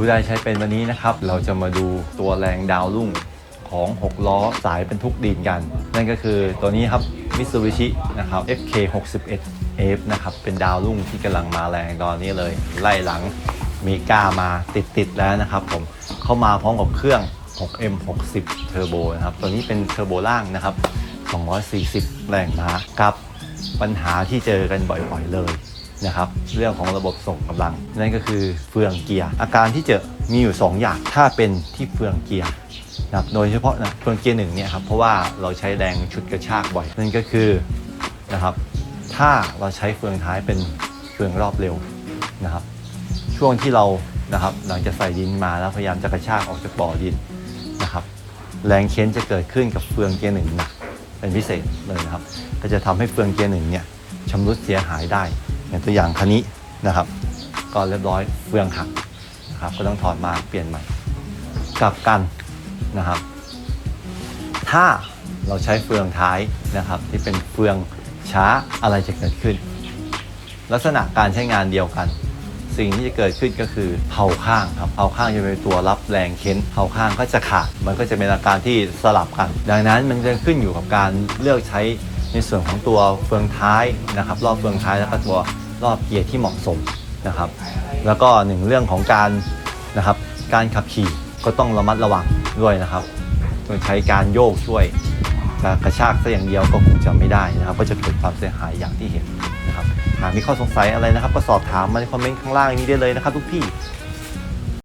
ดูได้ใช้เป็นวันนี้นะครับ เราจะมาดูตัวแรงดาวรุ่งของ 6 ล้อสายบรรทุกดินกัน นั่นก็คือตัวนี้ครับ Mitsubishi นะครับ FK 61 F นะครับ เป็นดาวรุ่งที่กำลังมาแรงตอนนี้เลย ไล่หลังมีก้ามาติด ๆ แล้วนะครับผมเข้ามาพร้อมกับเครื่อง 6M 60เทอร์โบนะครับ ตัวนี้เป็นเทอร์โบล่างนะครับ 240 แรงม้ากับ ปัญหาที่เจอกันบ่อย ๆ เลย นะครับเรื่องของระบบส่งกำลัง นั่นก็คือเฟืองเกียร์ อาการที่เจอมีอยู่ 2 อย่างถ้าเป็นที่เฟืองเกียร์นะโดยเฉพาะนะเฟืองเกียร์หนึ่งเนี่ยครับเพราะว่าเราใช้แรงชุดกระชากบ่อยนั่นก็คือนะครับถ้าเราใช้เฟืองท้ายเป็นเฟืองรอบเร็วนะครับ ช่วงที่เรานะครับหลังจากใส่ดินมาแล้วพยายามจะกระชากออกจากบ่อดินนะครับ แรงเค้นจะเกิดขึ้นกับเฟืองเกียร์หนึ่งนักเป็นพิเศษเลยนะครับ ก็จะทำให้เฟืองเกียร์หนึ่งเนี่ยชำรุดเสียหายได้ อย่างตัวอย่างคันนี้นะครับ ก็เรียบร้อยเฟืองหักนะครับ ก็ต้องถอดมาเปลี่ยนใหม่กลับกันนะครับ ถ้าเราใช้เฟืองท้ายนะครับ ที่เป็นเฟืองช้าอะไรจะเกิดขึ้น ลักษณะการใช้งานเดียวกัน สิ่งที่จะเกิดขึ้นก็คือเผาข้างครับเผาข้างจะเป็นตัวรับแรงเค้นเผาข้างก็จะขาดมันก็จะเป็นอาการที่สลับกัน ดังนั้นมันจะขึ้นอยู่กับการเลือกใช้ ในส่วนของตัวเฟืองท้ายนะครับ รอบเฟืองท้ายแล้วก็ตัวรอบเกียร์ที่เหมาะสมนะครับ แล้วก็หนึ่งเรื่องของการนะครับ การขับขี่ก็ต้องระมัดระวังด้วยนะครับต้องใช้การโยกช่วยจะกระชากซะอย่างเดียวก็คงจะไม่ได้นะครับ ก็จะเกิดความเสียหายอย่างที่เห็นนะครับหากมีข้อสงสัยอะไรนะครับ ก็สอบถามมาในคอมเมนต์ข้างล่างนี้ได้เลยนะครับ ทุกพี่